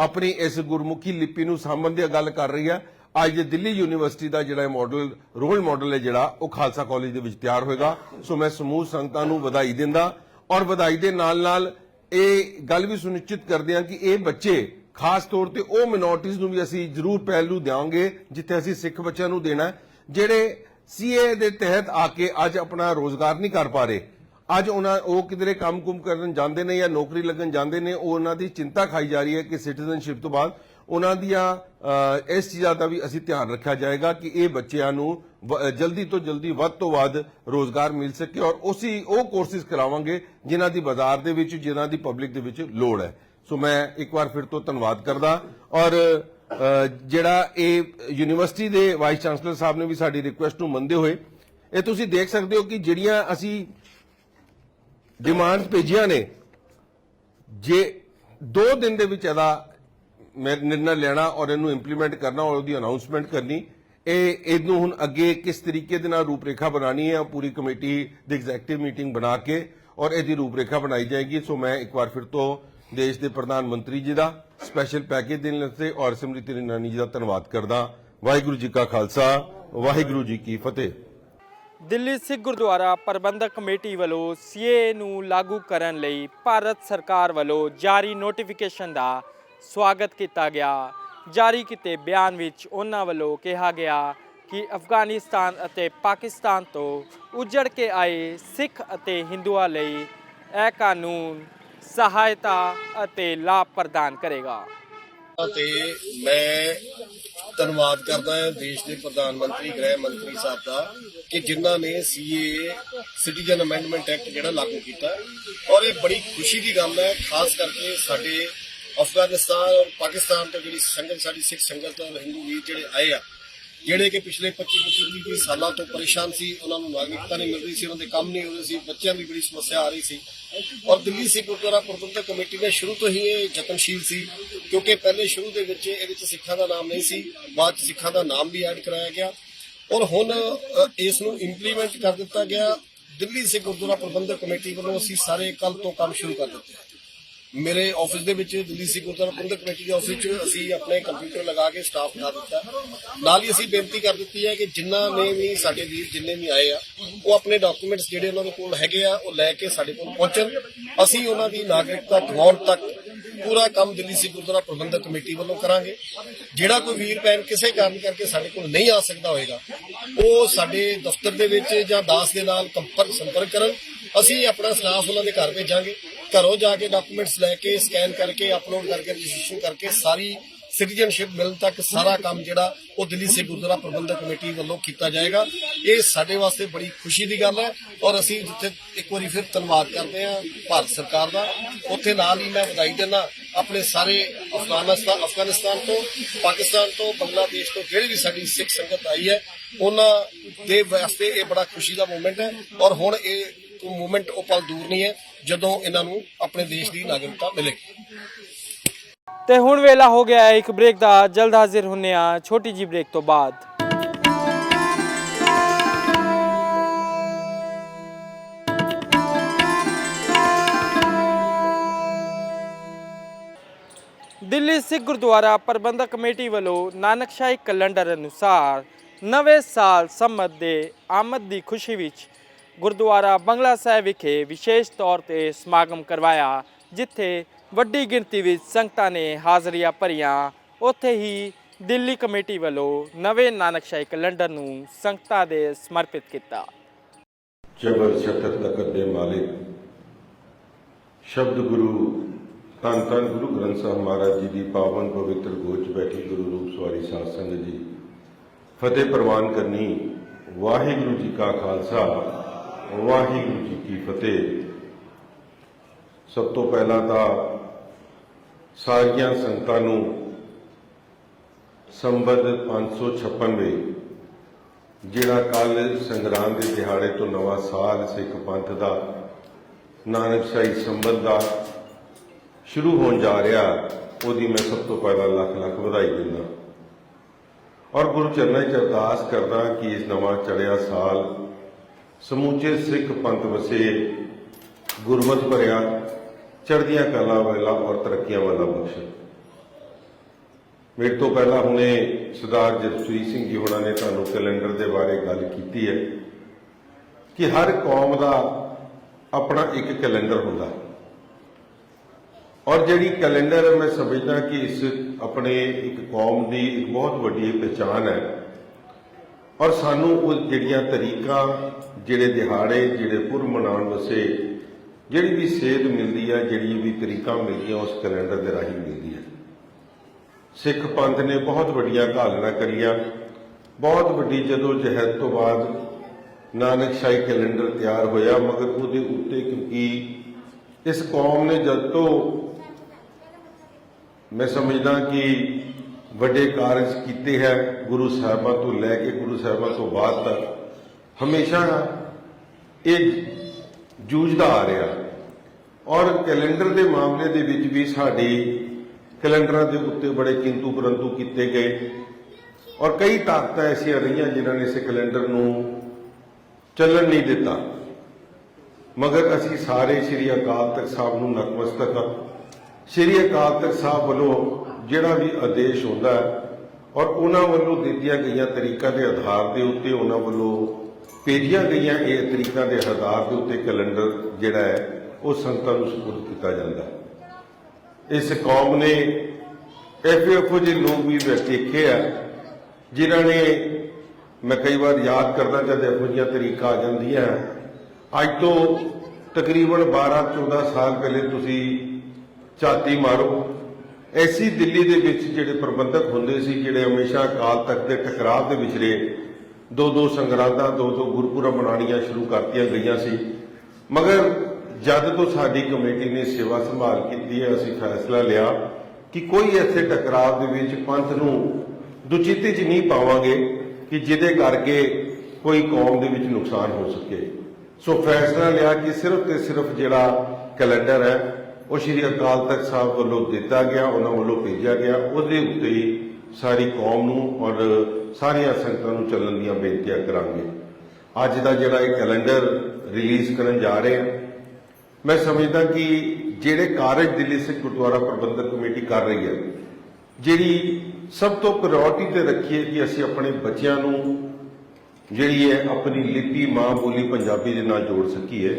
Speaker 2: ਆਪਣੀ ਇਸ ਗੁਰਮੁਖੀ ਲਿਪੀ ਨੂੰ ਸਾਂਭਣ ਦੀ ਗੱਲ ਕਰ ਰਹੀ ਹੈ। ਅੱਜ ਦਿੱਲੀ ਯੂਨੀਵਰਸਿਟੀ ਦਾ ਜਿਹੜਾ ਮਾਡਲ ਰੋਲ ਮਾਡਲ ਹੈ ਜਿਹੜਾ ਉਹ ਖਾਲਸਾ ਕਾਲਜ ਦੇ ਵਿੱਚ ਤਿਆਰ ਹੋਏਗਾ। ਸੋ ਮੈਂ ਸਮੂਹ ਸੰਗਤਾਂ ਨੂੰ ਵਧਾਈ ਦਿੰਦਾ ਔਰ ਵਧਾਈ ਦੇ ਨਾਲ ਨਾਲ ਇਹ ਗੱਲ ਵੀ ਸੁਨਿਸ਼ਚਿਤ ਕਰਦੇ ਹਾਂ ਕਿ ਇਹ ਬੱਚੇ ਖਾਸ ਤੌਰ ਤੇ ਉਹ ਮਿਨੋਰਟੀਜ਼ ਨੂੰ ਵੀ ਅਸੀਂ ਜ਼ਰੂਰ ਪਹਿਲੂ ਦੇਵਾਂਗੇ ਜਿੱਥੇ ਅਸੀਂ ਸਿੱਖ ਬੱਚਿਆਂ ਨੂੰ ਦੇਣਾ ਹੈ, ਜਿਹੜੇ ਸੀਏ ਦੇ ਤਹਿਤ ਆ ਕੇ ਅੱਜ ਆਪਣਾ ਰੋਜ਼ਗਾਰ ਨਹੀਂ ਕਰ ਪਾ ਰਹੇ। ਅੱਜ ਉਹਨਾਂ ਉਹ ਕਿਧਰੇ ਕੰਮ-ਕੁਮ ਕਰਨ ਜਾਂਦੇ ਨੇ ਜਾਂ ਨੌਕਰੀ ਲੱਗਣ ਜਾਂਦੇ ਨੇ, ਉਹ ਉਹਨਾਂ ਦੀ ਚਿੰਤਾ ਖਾਈ ਜਾ ਰਹੀ ਹੈ ਕਿ ਸਿਟੀਜ਼ਨਸ਼ਿਪ ਤੋਂ ਬਾਅਦ ਉਹਨਾਂ ਦੀਆਂ ਇਸ ਚੀਜ਼ਾਂ ਦਾ ਵੀ ਅਸੀਂ ਧਿਆਨ ਰੱਖਿਆ ਜਾਏਗਾ ਕਿ ਇਹ ਬੱਚਿਆਂ ਨੂੰ ਜਲਦੀ ਤੋਂ ਜਲਦੀ ਵੱਧ ਤੋਂ ਵੱਧ ਰੋਜ਼ਗਾਰ ਮਿਲ ਸਕੇ ਔਰ ਉਸੇ ਉਹ ਕੋਰਸਿਸ ਕਰਾਵਾਂਗੇ ਜਿਨ੍ਹਾਂ ਦੀ ਬਾਜ਼ਾਰ ਦੇ ਵਿੱਚ, ਜਿਨ੍ਹਾਂ ਦੀ ਪਬਲਿਕ ਦੇ ਵਿੱਚ ਲੋੜ ਹੈ। ਸੋ ਮੈਂ ਇੱਕ ਵਾਰ ਫਿਰ ਤੋਂ ਧੰਨਵਾਦ ਕਰਦਾ ਔਰ ਜਿਹੜਾ ਇਹ ਯੂਨੀਵਰਸਿਟੀ ਦੇ ਵਾਈਸ ਚਾਂਸਲਰ ਸਾਹਿਬ ਨੇ ਵੀ ਸਾਡੀ ਰਿਕੁਐਸਟ ਨੂੰ ਮੰਨਦੇ ਹੋਏ, ਇਹ ਤੁਸੀਂ ਦੇਖ ਸਕਦੇ ਹੋ ਕਿ ਜਿਹੜੀਆਂ ਅਸੀਂ ਡਿਮਾਂਡ ਭੇਜੀਆਂ ਨੇ। ਜੇ 2 ਦਿਨ ਦੇ ਵਿੱਚ ਇਹਦਾ ਮੈਂ ਨਿਰਣਾ ਲੈਣਾ ਔਰ ਇਹਨੂੰ ਇੰਪਲੀਮੈਂਟ ਕਰਨਾ ਔਰ ਉਹਦੀ ਅਨਾਉਂਸਮੈਂਟ ਕਰਨੀ, ਇਹ, ਇਹਨੂੰ ਹੁਣ ਅੱਗੇ ਕਿਸ ਤਰੀਕੇ ਦੇ ਨਾਲ ਰੂਪਰੇਖਾ ਬਣਾਣੀ ਹੈ ਪੂਰੀ ਕਮੇਟੀ ਦੀ ਐਗਜ਼ੈਕਟਿਵ ਮੀਟਿੰਗ ਬਣਾ ਕੇ ਔਰ ਇਹਦੀ ਰੂਪਰੇਖਾ ਬਣਾਈ ਜਾਏਗੀ। ਸੋ ਮੈਂ ਇੱਕ ਵਾਰ ਫਿਰ ਤੋਂ ਦੇਸ਼ ਦੇ ਪ੍ਰਧਾਨ ਮੰਤਰੀ ਜੀ ਦਾ ਸਪੈਸ਼ਲ ਪੈਕੇਜ ਦੇਣ ਲਈ ਔਰ ਸਮ੍ਰਿਤੀ ਇਰਾਨੀ ਜੀ ਦਾ ਧੰਨਵਾਦ ਕਰਦਾ। ਵਾਹਿਗੁਰੂ ਜੀ ਕਾ ਖਾਲਸਾ, ਵਾਹਿਗੁਰੂ ਜੀ ਕੀ ਫਤਿਹ।
Speaker 1: ਦਿੱਲੀ ਸਿੱਖ ਗੁਰਦੁਆਰਾ ਪ੍ਰਬੰਧਕ ਕਮੇਟੀ ਵੱਲੋਂ ਸੀਏ ਨੂੰ ਲਾਗੂ ਕਰਨ ਲਈ ਭਾਰਤ ਸਰਕਾਰ ਵੱਲੋਂ ਜਾਰੀ ਨੋਟੀਫਿਕੇਸ਼ਨ ਦਾ ਸਵਾਗਤ ਕੀਤਾ ਗਿਆ। ਜਾਰੀ ਕੀਤੇ ਬਿਆਨ ਵਿੱਚ ਉਹਨਾਂ ਵੱਲੋਂ ਕਿਹਾ ਗਿਆ ਕਿ ਅਫਗਾਨਿਸਤਾਨ ਅਤੇ ਪਾਕਿਸਤਾਨ ਤੋਂ ਉਜੜ ਕੇ ਆਏ ਸਿੱਖ ਅਤੇ ਹਿੰਦੂਆਂ ਲਈ ਇਹ ਕਾਨੂੰਨ ਸਹਾਇਤਾ ਅਤੇ ਲਾਭ ਪ੍ਰਦਾਨ ਕਰੇਗਾ।
Speaker 3: ਤੇ ਮੈਂ ਧੰਨਵਾਦ ਕਰਦਾ ਹਾਂ ਦੇਸ਼ ਦੇ ਪ੍ਰਧਾਨ ਮੰਤਰੀ, ਗ੍ਰਹਿ ਮੰਤਰੀ ਸਾਹਿਬ ਦਾ ਕਿ ਜਿਨ੍ਹਾਂ ਨੇ ਸੀਏ ਸਿਟੀਜ਼ਨ ਅਮੈਂਡਮੈਂਟ ਐਕਟ ਜਿਹੜਾ ਲਾਗੂ ਕੀਤਾ ਔਰ ਇਹ ਬੜੀ ਖੁਸ਼ੀ ਦੀ ਗੱਲ ਹੈ, ਖਾਸ ਕਰਕੇ ਸਾਡੇ ਅਫਗਾਨਿਸਤਾਨ ਔਰ ਪਾਕਿਸਤਾਨ ਤੋਂ ਜਿਹੜੀ ਸੰਗਤ, ਸਾਡੀ ਸਿੱਖ ਸੰਗਤ ਔਰ ਹਿੰਦੂ ਵੀਰ ਜਿਹੜੇ ਆਏ ਆ ਜਿਹੜੇ ਕਿ ਪਿਛਲੇ 25 25 ਸਾਲਾਂ ਤੋਂ ਪਰੇਸ਼ਾਨ ਸੀ, ਉਹਨਾਂ ਨੂੰ ਨਾਗਰਿਕਤਾ ਨਹੀਂ ਮਿਲ ਰਹੀ ਸੀ, ਉਹਨਾਂ ਦੇ ਕੰਮ ਨਹੀਂ ਹੋ ਰਹੇ ਸੀ, ਬੱਚਿਆਂ ਦੀ ਬੜੀ ਸਮੱਸਿਆ ਆ ਰਹੀ ਸੀ। ਔਰ ਦਿੱਲੀ ਸਿੱਖ ਗੁਰਦੁਆਰਾ ਪ੍ਰਬੰਧਕ ਕਮੇਟੀ ਨੇ ਸ਼ੁਰੂ ਤੋਂ ਹੀ ਇਹ ਯਤਨਸ਼ੀਲ ਸੀ, ਕਿਉਂਕਿ ਪਹਿਲੇ ਸ਼ੁਰੂ ਦੇ ਵਿੱਚ ਇਹਦੇ ਵਿੱਚ ਸਿੱਖਾਂ ਦਾ ਨਾਮ ਨਹੀਂ ਸੀ, ਬਾਅਦ ਚ ਸਿੱਖਾਂ ਦਾ ਨਾਮ ਵੀ ਐਡ ਕਰਾਇਆ ਗਿਆ। ਔਰ ਹੁਣ ਇਸ ਨੂੰ ਇੰਪਲੀਮੈਂਟ ਕਰ ਦਿੱਤਾ ਗਿਆ। ਦਿੱਲੀ ਸਿੱਖ ਗੁਰਦੁਆਰਾ ਪ੍ਰਬੰਧਕ ਕਮੇਟੀ ਵੱਲੋਂ ਅਸੀਂ ਸਾਰੇ ਕੱਲ ਤੋਂ ਕੰਮ ਸ਼ੁਰੂ ਕਰ ਦਿੱਤੇ। ਮੇਰੇ ਆਫਿਸ ਦੇ ਵਿੱਚ ਦਿੱਲੀ ਸਿੱਖ ਗੁਰਦੁਆਰਾ ਪ੍ਰਬੰਧਕ ਕਮੇਟੀ ਦੇ ਆਫਿਸ 'ਚ ਅਸੀਂ ਆਪਣੇ ਕੰਪਿਊਟਰ ਲਗਾ ਕੇ ਸਟਾਫ ਲਾ ਦਿੱਤਾ। ਨਾਲ ਹੀ ਅਸੀਂ ਬੇਨਤੀ ਕਰ ਦਿੱਤੀ ਹੈ ਕਿ ਜਿਨ੍ਹਾਂ ਨੇ ਵੀ ਸਾਡੇ ਵੀਰ ਜਿੰਨੇ ਵੀ ਆਏ ਆ, ਉਹ ਆਪਣੇ ਡਾਕੂਮੈਂਟਸ ਜਿਹੜੇ ਉਹਨਾਂ ਦੇ ਕੋਲ ਹੈਗੇ ਆ, ਉਹ ਲੈ ਕੇ ਸਾਡੇ ਕੋਲ ਪਹੁੰਚਣ। ਅਸੀਂ ਉਹਨਾਂ ਦੀ ਨਾਗਰਿਕਤਾ ਦਿਵਾਉਣ ਤੱਕ ਪੂਰਾ ਕੰਮ ਦਿੱਲੀ ਸਿੱਖ ਗੁਰਦੁਆਰਾ ਪ੍ਰਬੰਧਕ ਕਮੇਟੀ ਵੱਲੋਂ ਕਰਾਂਗੇ। ਜਿਹੜਾ ਕੋਈ ਵੀਰ ਭੈਣ ਕਿਸੇ ਕਾਰਨ ਕਰਕੇ ਸਾਡੇ ਕੋਲ ਨਹੀਂ ਆ ਸਕਦਾ ਹੋਏਗਾ, ਉਹ ਸਾਡੇ ਦਫ਼ਤਰ ਦੇ ਵਿੱਚ ਜਾਂ ਦਾਸ ਦੇ ਨਾਲ ਸੰਪਰਕ ਕਰਨ। ਅਸੀਂ ਆਪਣਾ ਸਟਾਫ ਉਹਨਾਂ ਦੇ ਘਰ ਭੇਜਾਂਗੇ। ਘਰੋਂ ਜਾ ਕੇ ਡਾਕੂਮੈਂਟਸ ਲੈ ਕੇ ਸਕੈਨ ਕਰਕੇ ਅਪਲੋਡ ਕਰਕੇ ਰਜਿਸਟ੍ਰੇਸ਼ਨ ਕਰਕੇ ਸਾਰੀ ਸਿਟੀਜ਼ਨਸ਼ਿਪ ਮਿਲਣ ਤੱਕ ਸਾਰਾ ਕੰਮ ਜਿਹੜਾ ਉਹ ਦਿੱਲੀ ਸਿੱਖ ਗੁਰਦੁਆਰਾ ਪ੍ਰਬੰਧਕ ਕਮੇਟੀ ਵੱਲੋਂ ਕੀਤਾ ਜਾਏਗਾ। ਇਹ ਸਾਡੇ ਵਾਸਤੇ ਬੜੀ ਖੁਸ਼ੀ ਦੀ ਗੱਲ ਹੈ ਔਰ ਅਸੀਂ ਜਿੱਥੇ ਇੱਕ ਵਾਰੀ ਫਿਰ ਧੰਨਵਾਦ ਕਰਦੇ ਹਾਂ ਭਾਰਤ ਸਰਕਾਰ ਦਾ। ਉੱਥੇ ਨਾਲ ਹੀ ਮੈਂ ਵਧਾਈ ਦਿੰਦਾ ਆਪਣੇ ਸਾਰੇ ਅਫਗਾਨਿਸਤਾਨ ਅਫਗਾਨਿਸਤਾਨ ਤੋਂ, ਪਾਕਿਸਤਾਨ ਤੋਂ, ਬੰਗਲਾਦੇਸ਼ ਤੋਂ, ਜਿਹੜੀ ਵੀ ਸਾਡੀ ਸਿੱਖ ਸੰਗਤ ਆਈ ਹੈ, ਉਹਨਾਂ ਦੇ ਵਾਸਤੇ ਇਹ ਬੜਾ ਖੁਸ਼ੀ ਦਾ ਮੂਮੈਂਟ ਹੈ ਔਰ ਹੁਣ ਇਹ ਮੂਮੈਂਟ ਉਹ ਪਲ ਦੂਰ ਨਹੀਂ ਹੈ। ਜਦੋਂ ਇਹਨਾਂ ਨੂੰ ਆਪਣੇ ਦੇਸ਼ ਦੀ ਨਾਗਰਿਕਤਾ ਮਿਲੇਗੀ।
Speaker 1: ਤੇ ਹੁਣ ਵੇਲਾ ਹੋ ਗਿਆ ਹੈ ਇੱਕ ਬ੍ਰੇਕ ਦਾ। ਜਲਦ ਹਾਜ਼ਰ ਹੁੰਨੇ ਆ ਛੋਟੀ ਜੀ ਬ੍ਰੇਕ ਤੋਂ ਬਾਅਦ। ਦਿੱਲੀ ਸਿੱਖ ਗੁਰਦੁਆਰਾ ਪ੍ਰਬੰਧਕ ਕਮੇਟੀ ਵੱਲੋਂ ਨਾਨਕਸ਼ਾਹੀ ਕੈਲੰਡਰ ਅਨੁਸਾਰ ਨਵੇਂ ਸਾਲ ਸੰਮਤ ਦੇ ਆਮਦ ਦੀ ਖੁਸ਼ੀ ਵਿੱਚ ਗੁਰਦੁਆਰਾ ਬੰਗਲਾ ਸਾਹਿਬ ਵਿਖੇ ਵਿਸ਼ੇਸ਼ ਤੌਰ ਤੇ ਸਮਾਗਮ ਕਰਵਾਇਆ, ਜਿੱਥੇ ਵੱਡੀ ਗਿਣਤੀ ਵਿੱਚ ਸੰਗਤਾਂ ਨੇ ਹਾਜ਼ਰੀਆਂ ਭਰੀਆਂ। ਉੱਥੇ ਹੀ ਦਿੱਲੀ ਕਮੇਟੀ ਵੱਲੋਂ ਨਵੇਂ ਨਾਨਕਸ਼ਾਹੀ ਕੈਲੰਡਰ ਨੂੰ ਸੰਗਤਾਂ ਦੇ ਸਮਰਪਿਤ ਕੀਤਾ।
Speaker 2: ਜਬਰ ਸ਼ਕਤ ਤਕਤ ਦੇ ਮਾਲਿਕ, ਸ਼ਬਦ ਗੁਰੂ, ਧੰਨ ਧੰਨ ਗੁਰੂ ਗ੍ਰੰਥ ਸਾਹਿਬ ਮਹਾਰਾਜ ਜੀ ਦੀ ਪਾਵਨ ਪਵਿੱਤਰ ਗੋਚ ਬੈਠੀ ਗੁਰੂ ਰੂਪ ਸਵਾਰੀ ਸਾਧ ਸੰਗਤ ਜੀ। ਫਤਿਹ ਪ੍ਰਵਾਨ ਕਰਨੀ ਵਾਹਿਗੁਰੂ ਜੀ ਕਾ ਖਾਲਸਾ। ਵਾਹਿਗੁਰੂ ਜੀ ਕੀ ਫਤਿਹ। ਸਭ ਤੋਂ ਪਹਿਲਾਂ ਤਾਂ ਸਾਰੀਆਂ ਸੰਗਤਾਂ ਨੂੰ ਸੰਬੰਧ 556 ਜਿਹੜਾ ਕੱਲ ਸੰਗਰਾਮ ਦੇ ਦਿਹਾੜੇ ਤੋਂ ਨਵਾਂ ਸਾਲ ਸਿੱਖ ਪੰਥ ਦਾ ਨਾਨਕਸ਼ਾਹੀ ਸੰਬੰਧ ਦਾ ਸ਼ੁਰੂ ਹੋਣ ਜਾ ਰਿਹਾ, ਉਹਦੀ ਮੈਂ ਸਭ ਤੋਂ ਪਹਿਲਾਂ ਲੱਖ ਲੱਖ ਵਧਾਈ ਦਿੰਦਾ। ਔਰ ਗੁਰੂ ਚਰਨਾਂ 'ਚ ਅਰਦਾਸ ਕਰਦਾ ਕਿ ਇਸ ਨਵਾਂ ਚੜਿਆ ਸਾਲ ਸਮੂਚੇ ਸਿੱਖ ਪੰਥ ਵਸੇ ਗੁਰਮਤ ਭਰਿਆ, ਚੜ੍ਹਦੀਆਂ ਕਲਾ ਵਾਲਾ ਔਰ ਤਰੱਕੀਆਂ ਵਾਲਾ ਬਖਸ਼। ਮੇਰੇ ਤੋਂ ਪਹਿਲਾਂ ਹੁਣੇ ਸਰਦਾਰ ਜਸਵੀਰ ਸਿੰਘ ਜੀ ਹੋਣਾ ਨੇ ਤੁਹਾਨੂੰ ਕੈਲੰਡਰ ਦੇ ਬਾਰੇ ਗੱਲ ਕੀਤੀ ਹੈ ਕਿ ਹਰ ਕੌਮ ਦਾ ਆਪਣਾ ਇੱਕ ਕੈਲੰਡਰ ਹੁੰਦਾ ਔਰ ਜਿਹੜੀ ਕੈਲੰਡਰ ਮੈਂ ਸਮਝਦਾ ਕਿ ਇਸ ਆਪਣੇ ਇੱਕ ਕੌਮ ਦੀ ਇੱਕ ਬਹੁਤ ਵੱਡੀ ਪਛਾਣ ਹੈ ਔਰ ਸਾਨੂੰ ਉਹ ਜਿਹੜੀਆਂ ਤਰੀਕਾਂ, ਜਿਹੜੇ ਦਿਹਾੜੇ, ਜਿਹੜੇ ਪੁਰਬ ਮਨਾਉਣ ਵਸੇ, ਜਿਹੜੀ ਵੀ ਸੇਧ ਮਿਲਦੀ ਹੈ ਜਿਹੜੀ ਵੀ ਤਰੀਕਾਂ ਮਿਲਦੀਆਂ, ਉਸ ਕੈਲੰਡਰ ਦੇ ਰਾਹੀਂ ਮਿਲਦੀ ਹੈ ਸਿੱਖ ਪੰਥ ਨੇ ਬਹੁਤ ਵੱਡੀਆਂ ਘਾਲਣਾ ਕਰੀਆਂ। ਬਹੁਤ ਵੱਡੀ ਜਦੋਂ ਜਹਿਦ ਤੋਂ ਬਾਅਦ ਨਾਨਕ ਸ਼ਾਹੀ ਕੈਲੰਡਰ ਤਿਆਰ ਹੋਇਆ, ਮਗਰ ਉਹਦੇ ਉੱਤੇ ਕਿਉਂਕਿ ਇਸ ਕੌਮ ਨੇ ਜਦ ਤੋਂ ਮੈਂ ਸਮਝਦਾ ਕਿ ਵੱਡੇ ਕਾਰਜ ਕੀਤੇ ਹੈ ਗੁਰੂ ਸਾਹਿਬਾਂ ਤੋਂ ਲੈ ਕੇ ਗੁਰੂ ਸਾਹਿਬਾਂ ਤੋਂ ਬਾਅਦ ਤੱਕ। ਹਮੇਸ਼ਾ ਇਹ ਜੂਝਦਾ ਆ ਰਿਹਾ। ਔਰ ਕੈਲੰਡਰ ਦੇ ਮਾਮਲੇ ਦੇ ਵਿੱਚ ਵੀ ਸਾਡੀ ਕੈਲੰਡਰਾਂ ਦੇ ਉੱਤੇ ਬੜੇ ਕਿੰਤੂ ਪਰੰਤੂ ਕੀਤੇ ਗਏ। ਔਰ ਕਈ ਤਾਕਤਾਂ ਐਸੀਆਂ ਰਹੀਆਂ ਜਿਨ੍ਹਾਂ ਨੇ ਇਸ ਕੈਲੰਡਰ ਨੂੰ ਚੱਲਣ ਨਹੀਂ ਦਿੱਤਾ। ਮਗਰ ਅਸੀਂ ਸਾਰੇ ਸ੍ਰੀ ਅਕਾਲ ਤਖਤ ਸਾਹਿਬ ਨੂੰ ਨਤਮਸਤਕ ਹਾਂ ਸ੍ਰੀ ਅਕਾਲ ਤਖਤ ਸਾਹਿਬ ਵੱਲੋਂ ਜਿਹੜਾ ਵੀ ਆਦੇਸ਼ ਹੁੰਦਾ ਔਰ ਉਹਨਾਂ ਵੱਲੋਂ ਦਿੱਤੀਆਂ ਗਈਆਂ ਤਰੀਕਾਂ ਦੇ ਆਧਾਰ ਦੇ ਉੱਤੇ ਉਹਨਾਂ ਵੱਲੋਂ ਭੇਜੀਆਂ ਗਈਆਂ ਇਹ ਤਰੀਕਾਂ ਦੇ ਆਧਾਰ ਦੇ ਉੱਤੇ ਕੈਲੰਡਰ ਜਿਹੜਾ ਹੈ, ਉਹ ਸੰਤਾਂ ਨੂੰ ਸਪੁਰਦ ਕੀਤਾ ਜਾਂਦਾ ਇਸ ਕੌਮ ਨੇ ਐਫਐਫਓ ਦੇ ਲੋਕ ਵੀ ਦੇਖੇ ਆ, ਜਿਨ੍ਹਾਂ ਨੇ ਮੈਂ ਕਈ ਵਾਰ ਯਾਦ ਕਰਦਾ ਜਦ ਇਹੋ ਜਿਹੀਆਂ ਤਰੀਕਾ ਆ ਜਾਂਦੀਆਂ ਅੱਜ ਤੋਂ ਤਕਰੀਬਨ 12 14 ਸਾਲ ਪਹਿਲੇ ਤੁਸੀਂ ਝਾਤੀ ਮਾਰੋ ਐਸੀ ਦਿੱਲੀ ਦੇ ਵਿੱਚ ਜਿਹੜੇ ਪ੍ਰਬੰਧਕ ਹੁੰਦੇ ਸੀ, ਜਿਹੜੇ ਹਮੇਸ਼ਾ ਅਕਾਲ ਤਖਤ ਦੇ ਟਕਰਾਅ ਦੇ ਵਿਚਰੇ ਦੋ ਦੋ ਸੰਗਰਾਂਦਾਂ, ਦੋ ਦੋ ਗੁਰਪੁਰਬ ਬਣਾਉਣੀਆਂ ਸ਼ੁਰੂ ਕਰਤੀਆਂ ਗਈਆਂ ਸੀ। ਮਗਰ ਜਦ ਤੋਂ ਸਾਡੀ ਕਮੇਟੀ ਨੇ ਸੇਵਾ ਸੰਭਾਲ ਕੀਤੀ ਹੈ, ਅਸੀਂ ਫੈਸਲਾ ਲਿਆ ਕਿ ਕੋਈ ਐਸੇ ਟਕਰਾਅ ਦੇ ਵਿੱਚ ਪੰਥ ਨੂੰ ਦੁਚਿੱਤੇ 'ਚ ਨਹੀਂ ਪਾਵਾਂਗੇ ਕਿ ਜਿਹਦੇ ਕਰਕੇ ਕੋਈ ਕੌਮ ਦੇ ਵਿੱਚ ਨੁਕਸਾਨ ਹੋ ਸਕੇ। ਸੋ ਫੈਸਲਾ ਲਿਆ ਕਿ ਸਿਰਫ ਤੇ ਸਿਰਫ ਜਿਹੜਾ ਕੈਲੰਡਰ ਹੈ ਉਹ ਸ਼੍ਰੀ ਅਕਾਲ ਤਖਤ ਸਾਹਿਬ ਵੱਲੋਂ ਦਿੱਤਾ ਗਿਆ, ਉਹਨਾਂ ਵੱਲੋਂ ਭੇਜਿਆ ਗਿਆ। ਉਹਦੇ ਉੱਤੇ ਸਾਰੀ ਕੌਮ ਨੂੰ ਔਰ ਸਾਰੀਆਂ ਸੰਗਤਾਂ ਨੂੰ ਚੱਲਣ ਦੀਆਂ ਬੇਨਤੀਆਂ ਕਰਾਂਗੇ। ਅੱਜ ਦਾ ਜਿਹੜਾ ਇਹ ਕੈਲੰਡਰ ਰਿਲੀਜ਼ ਕਰਨ ਜਾ ਰਹੇ ਹਾਂ, ਮੈਂ ਸਮਝਦਾ ਕਿ ਜਿਹੜੇ ਕਾਰਜ ਦਿੱਲੀ ਸਿੱਖ ਗੁਰਦੁਆਰਾ ਪ੍ਰਬੰਧਕ ਕਮੇਟੀ ਕਰ ਰਹੀ ਹੈ, ਜਿਹੜੀ ਸਭ ਤੋਂ ਪ੍ਰਾਇੋਰਟੀ ਤੇ ਰੱਖੀ ਹੈ ਕਿ ਅਸੀਂ ਆਪਣੇ ਬੱਚਿਆਂ ਨੂੰ ਜਿਹੜੀ ਹੈ ਆਪਣੀ ਲਿਪੀ ਮਾਂ ਬੋਲੀ ਪੰਜਾਬੀ ਦੇ ਨਾਲ ਜੋੜ ਸਕੀਏ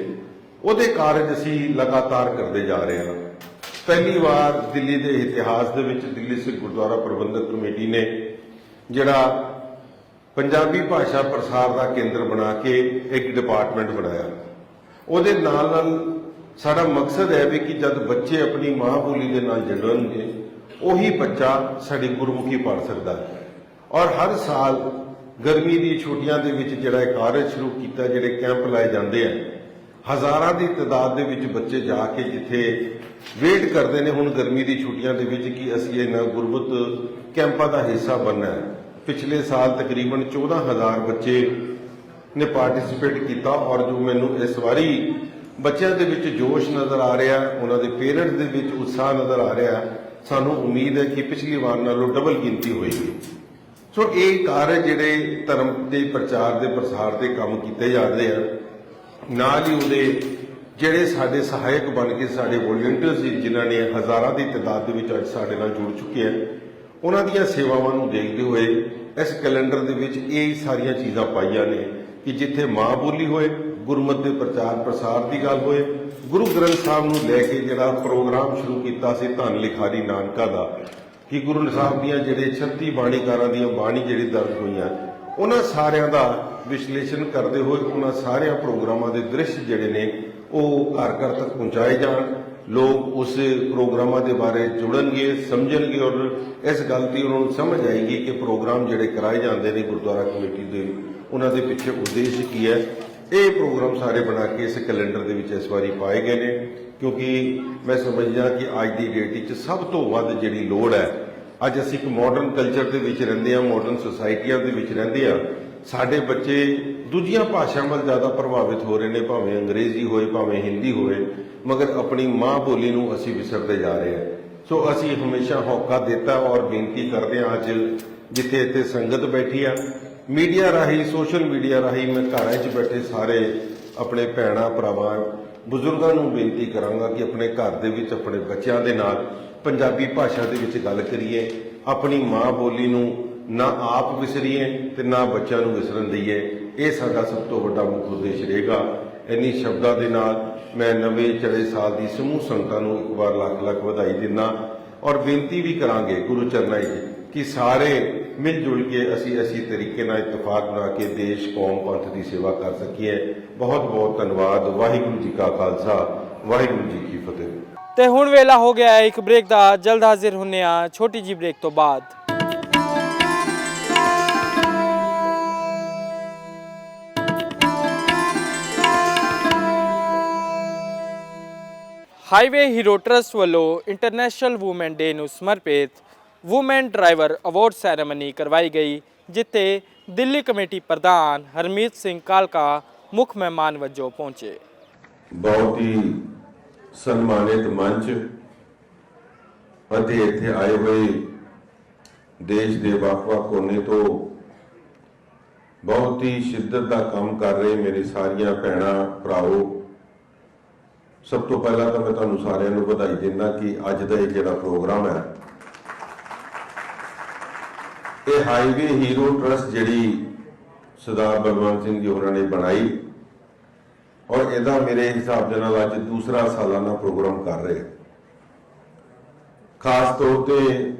Speaker 2: ਉਹਦੇ ਕਾਰਜ ਅਸੀਂ ਲਗਾਤਾਰ ਕਰਦੇ ਜਾ ਰਹੇ ਹਾਂ। ਪਹਿਲੀ ਵਾਰ ਦਿੱਲੀ ਦੇ ਇਤਿਹਾਸ ਦੇ ਵਿੱਚ ਦਿੱਲੀ ਸਿੱਖ ਗੁਰਦੁਆਰਾ ਪ੍ਰਬੰਧਕ ਕਮੇਟੀ ਨੇ ਜਿਹੜਾ ਪੰਜਾਬੀ ਭਾਸ਼ਾ ਪ੍ਰਸਾਰ ਦਾ ਕੇਂਦਰ ਬਣਾ ਕੇ ਇੱਕ ਡਿਪਾਰਟਮੈਂਟ ਬਣਾਇਆ। ਉਹਦੇ ਨਾਲ ਨਾਲ ਸਾਡਾ ਮਕਸਦ ਹੈ ਵੀ ਕਿ ਜਦ ਬੱਚੇ ਆਪਣੀ ਮਾਂ ਬੋਲੀ ਦੇ ਨਾਲ ਜੁੜਨਗੇ, ਉਹੀ ਬੱਚਾ ਸਾਡੀ ਗੁਰਮੁਖੀ ਪੜ੍ਹ ਸਕਦਾ ਹੈ। ਔਰ ਹਰ ਸਾਲ ਗਰਮੀ ਦੀ ਛੁੱਟੀਆਂ ਦੇ ਵਿੱਚ ਜਿਹੜਾ ਇਹ ਕਾਰਜ ਸ਼ੁਰੂ ਕੀਤਾ, ਜਿਹੜੇ ਕੈਂਪ ਲਾਏ ਜਾਂਦੇ ਆ ਹਜ਼ਾਰਾਂ ਦੀ ਤਦਾਦ ਦੇ ਵਿੱਚ ਬੱਚੇ ਜਾ ਕੇ ਜਿੱਥੇ ਵੇਟ ਕਰਦੇ ਨੇ, ਹੁਣ ਗਰਮੀ ਦੀ ਛੁੱਟੀਆਂ ਦੇ ਵਿੱਚ ਕਿ ਅਸੀਂ ਇਹਨਾਂ ਗੁਰਬਤ ਕੈਂਪਾਂ ਦਾ ਹਿੱਸਾ ਬਣਨਾ ਹੈ? ਪਿਛਲੇ ਸਾਲ ਤਕਰੀਬਨ 14000 ਬੱਚੇ ਨੇ ਪਾਰਟਿਸਿਪੇਟ ਕੀਤਾ ਔਰ ਜੋ ਮੈਨੂੰ ਇਸ ਵਾਰੀ ਬੱਚਿਆਂ ਦੇ ਵਿੱਚ ਜੋਸ਼ ਨਜ਼ਰ ਆ ਰਿਹਾ, ਉਹਨਾਂ ਦੇ ਪੇਰੈਂਟਸ ਦੇ ਵਿੱਚ ਉਤਸ਼ਾਹ ਨਜ਼ਰ ਆ ਰਿਹਾ, ਸਾਨੂੰ ਉਮੀਦ ਹੈ ਕਿ ਪਿਛਲੀ ਵਾਰ ਨਾਲੋਂ ਡਬਲ ਗਿਣਤੀ ਹੋਏਗੀ। ਸੋ ਇਹ ਕਾਰਜ ਜਿਹੜੇ ਧਰਮ ਦੇ ਪ੍ਰਚਾਰ ਦੇ ਪ੍ਰਸਾਰ ਦੇ ਕੰਮ ਕੀਤੇ ਜਾਂਦੇ ਆ। ਨਾਲ ਹੀ ਉਹਦੇ ਜਿਹੜੇ ਸਾਡੇ ਸਹਾਇਕ ਬਣ ਕੇ ਸਾਡੇ ਵੋਲੰਟੀਅਰਸ ਸੀ ਜਿਨ੍ਹਾਂ ਨੇ ਹਜ਼ਾਰਾਂ ਦੀ ਤਾਦਾਦ ਦੇ ਵਿੱਚ ਅੱਜ ਸਾਡੇ ਨਾਲ ਜੁੜ ਚੁੱਕੇ ਆ, ਉਹਨਾਂ ਦੀਆਂ ਸੇਵਾਵਾਂ ਨੂੰ ਦੇਖਦੇ ਹੋਏ ਇਸ ਕੈਲੰਡਰ ਦੇ ਵਿੱਚ ਇਹ ਸਾਰੀਆਂ ਚੀਜ਼ਾਂ ਪਾਈਆਂ ਨੇ ਕਿ ਜਿੱਥੇ ਮਾਂ ਬੋਲੀ ਹੋਏ, ਗੁਰਮਤ ਦੇ ਪ੍ਰਚਾਰ ਪ੍ਰਸਾਰ ਦੀ ਗੱਲ ਹੋਏ, ਗੁਰੂ ਗ੍ਰੰਥ ਸਾਹਿਬ ਨੂੰ ਲੈ ਕੇ ਜਿਹੜਾ ਪ੍ਰੋਗਰਾਮ ਸ਼ੁਰੂ ਕੀਤਾ ਸੀ ਧੰਨ ਲਿਖਾਰੀ ਨਾਨਕਾ ਦਾ, ਕਿ ਗੁਰੂ ਸਾਹਿਬ ਦੀਆਂ ਜਿਹੜੇ 36 ਬਾਣੀਕਾਰਾਂ ਦੀਆਂ ਬਾਣੀ ਜਿਹੜੀ ਦਰਜ ਹੋਈਆਂ, ਉਹਨਾਂ ਸਾਰਿਆਂ ਦਾ ਵਿਸ਼ਲੇਸ਼ਣ ਕਰਦੇ ਹੋਏ ਉਹਨਾਂ ਸਾਰਿਆਂ ਪ੍ਰੋਗਰਾਮਾਂ ਦੇ ਦ੍ਰਿਸ਼ ਜਿਹੜੇ ਨੇ, ਉਹ ਘਰ ਘਰ ਤੱਕ ਪਹੁੰਚਾਏ ਜਾਣ। ਲੋਕ ਉਸ ਪ੍ਰੋਗਰਾਮਾਂ ਦੇ ਬਾਰੇ ਜੁੜਨਗੇ, ਸਮਝਣਗੇ ਔਰ ਇਸ ਗੱਲ ਦੀ ਉਹਨਾਂ ਨੂੰ ਸਮਝ ਆਏਗੀ ਕਿ ਪ੍ਰੋਗਰਾਮ ਜਿਹੜੇ ਕਰਾਏ ਜਾਂਦੇ ਨੇ ਗੁਰਦੁਆਰਾ ਕਮੇਟੀ ਦੇ, ਉਹਨਾਂ ਦੇ ਪਿੱਛੇ ਉਦੇਸ਼ ਕੀ ਹੈ। ਇਹ ਪ੍ਰੋਗਰਾਮ ਸਾਰੇ ਬਣਾ ਕੇ ਇਸ ਕੈਲੰਡਰ ਦੇ ਵਿੱਚ ਇਸ ਵਾਰੀ ਪਾਏ ਗਏ ਨੇ, ਕਿਉਂਕਿ ਮੈਂ ਸਮਝਦਾ ਕਿ ਅੱਜ ਦੀ ਡੇਟ ਵਿੱਚ ਸਭ ਤੋਂ ਵੱਧ ਜਿਹੜੀ ਲੋੜ ਹੈ, ਅੱਜ ਅਸੀਂ ਇੱਕ ਮਾਡਰਨ ਕਲਚਰ ਦੇ ਵਿੱਚ ਰਹਿੰਦੇ ਹਾਂ ਮਾਡਰਨ ਸੁਸਾਇਟੀਆਂ ਦੇ ਵਿੱਚ ਰਹਿੰਦੇ ਹਾਂ ਸਾਡੇ ਬੱਚੇ ਦੂਜੀਆਂ ਭਾਸ਼ਾਵਾਂ ਵੱਲ ਜ਼ਿਆਦਾ ਪ੍ਰਭਾਵਿਤ ਹੋ ਰਹੇ ਨੇ, ਭਾਵੇਂ ਅੰਗਰੇਜ਼ੀ ਹੋਏ, ਭਾਵੇਂ ਹਿੰਦੀ ਹੋਵੇ ਮਗਰ ਆਪਣੀ ਮਾਂ ਬੋਲੀ ਨੂੰ ਅਸੀਂ ਵਿਸਰਦੇ ਜਾ ਰਹੇ ਹਾਂ। ਸੋ ਅਸੀਂ ਹਮੇਸ਼ਾ ਹੌਕਾ ਦਿੱਤਾ ਔਰ ਬੇਨਤੀ ਕਰਦੇ ਹਾਂ ਅੱਜ ਜਿੱਥੇ ਇੱਥੇ ਸੰਗਤ ਬੈਠੀ ਆ, ਮੀਡੀਆ ਰਾਹੀਂ, ਸੋਸ਼ਲ ਮੀਡੀਆ ਰਾਹੀਂ ਮੈਂ ਘਰਾਂ 'ਚ ਬੈਠੇ ਸਾਰੇ ਆਪਣੇ ਭੈਣਾਂ, ਭਰਾਵਾਂ, ਬਜ਼ੁਰਗਾਂ ਨੂੰ ਬੇਨਤੀ ਕਰਾਂਗਾ ਕਿ ਆਪਣੇ ਘਰ ਦੇ ਵਿੱਚ, ਆਪਣੇ ਬੱਚਿਆਂ ਦੇ ਨਾਲ ਪੰਜਾਬੀ ਭਾਸ਼ਾ ਦੇ ਵਿੱਚ ਗੱਲ ਕਰੀਏ, ਆਪਣੀ ਮਾਂ ਬੋਲੀ ਨੂੰ ਨਾ ਆਪ ਵਿਸਰੀਏ ਤੇ ਨਾ ਬੱਚਿਆਂ ਨੂੰ ਵਿਸਰਨ ਦਈਏ। ਇਹ ਸਾਡਾ ਸਭ ਤੋਂ ਵੱਡਾ ਮੁੱਖ ਉਦੇਸ਼ ਰਹੇਗਾ। ਇੰਨੀ ਸ਼ਬਦਾਂ ਦੇ ਨਾਲ ਮੈਂ ਨਵੇਂ ਚੜੇ ਸਾਲ ਦੀ ਸਮੂਹ ਸੰਗਤਾਂ ਨੂੰ ਇੱਕ ਵਾਰ ਲੱਖ ਲੱਖ ਵਧਾਈ ਦਿੰਦਾ ਔਰ ਬੇਨਤੀ ਵੀ ਕਰਾਂਗੇ ਗੁਰੂ ਚਰਨਾਂ 'ਚ ਕਿ ਸਾਰੇ ਮਿਲ ਜੁਲ ਕੇ ਅਸੀਂ ਅਸੀਂ ਤਰੀਕੇ ਨਾਲ ਇਤਫਾਕ ਬਣਾ ਕੇ ਦੇਸ਼, ਕੌਮ, ਪੰਥ ਦੀ ਸੇਵਾ ਕਰ ਸਕੀਏ। ਬਹੁਤ ਬਹੁਤ ਧੰਨਵਾਦ। ਵਾਹਿਗੁਰੂ ਜੀ ਕਾ ਖਾਲਸਾ। ਵਾਹਿਗੁਰੂ ਜੀ ਕੀ ਫਤਿਹ।
Speaker 1: ਤੇ ਹੁਣ ਵੇਲਾ ਹੋ ਗਿਆ ਹੈ ਇੱਕ ਬ੍ਰੇਕ ਦਾ। ਜਲਦ ਹਾਜ਼ਰ ਹੁੰਨੇ ਆ। ਛੋਟੀ ਜੀ ਬ੍ਰੇਕ ਤੋਂ ਬਾਅਦ। ਹਾਈਵੇ ਹੀਰੋ ਟਰਸਟ ਵੱਲੋਂ ਇੰਟਰਨੈਸ਼ਨਲ ਔਮਨ ਡੇ ਨੂੰ ਸਮਰਪਿਤ ਔਮਨ ਡਰਾਈਵਰ ਅਵਾਰਡ ਸੈਰੇਮਨੀ ਕਰਵਾਈ ਗਈ, ਜਿੱਥੇ ਦਿੱਲੀ ਕਮੇਟੀ ਪ੍ਰਧਾਨ ਹਰਮੀਤ ਸਿੰਘ ਕਾਲਕਾ ਮੁੱਖ ਮਹਿਮਾਨ ਵਜੋਂ ਪਹੁੰਚੇ।
Speaker 2: ਬਹੁਤ ਹੀ ਸਨਮਾਨਿਤ ਮੰਚ ਅਤੇ ਇੱਥੇ ਆਏ ਹੋਏ ਦੇਸ਼ ਦੇ ਵੱਖ-ਵੱਖ ਕੋਨੇ ਤੋਂ ਬਹੁਤ ਹੀ ਸ਼ਿੱਦਤ ਦਾ ਕੰਮ ਕਰ ਰਹੇ ਮੇਰੇ ਸਾਰੀਆਂ ਭੈਣਾਂ, ਭਰਾਓ ਸਭ ਤੋਂ ਪਹਿਲਾਂ ਤਾਂ ਮੈਂ ਤੁਹਾਨੂੰ ਸਾਰਿਆਂ ਨੂੰ ਵਧਾਈ ਦਿੰਦਾ ਕਿ ਅੱਜ ਦਾ ਇਹ ਜਿਹੜਾ ਪ੍ਰੋਗਰਾਮ ਹੈ, ਇਹ ਹਾਈਵੇ ਹੀਰੋ ਟਰਸਟ ਜਿਹੜੀ ਸਰਦਾਰ ਬਲਵੰਤ ਸਿੰਘ ਜੀ ਹੋਰਾਂ ਨੇ ਬਣਾਈ ਔਰ ਇਹਦਾ ਮੇਰੇ ਹਿਸਾਬ ਦੇ ਨਾਲ ਅੱਜ ਦੂਸਰਾ ਸਾਲਾਨਾ ਪ੍ਰੋਗਰਾਮ ਕਰ ਰਹੇ ਖਾਸ ਤੌਰ ਤੇ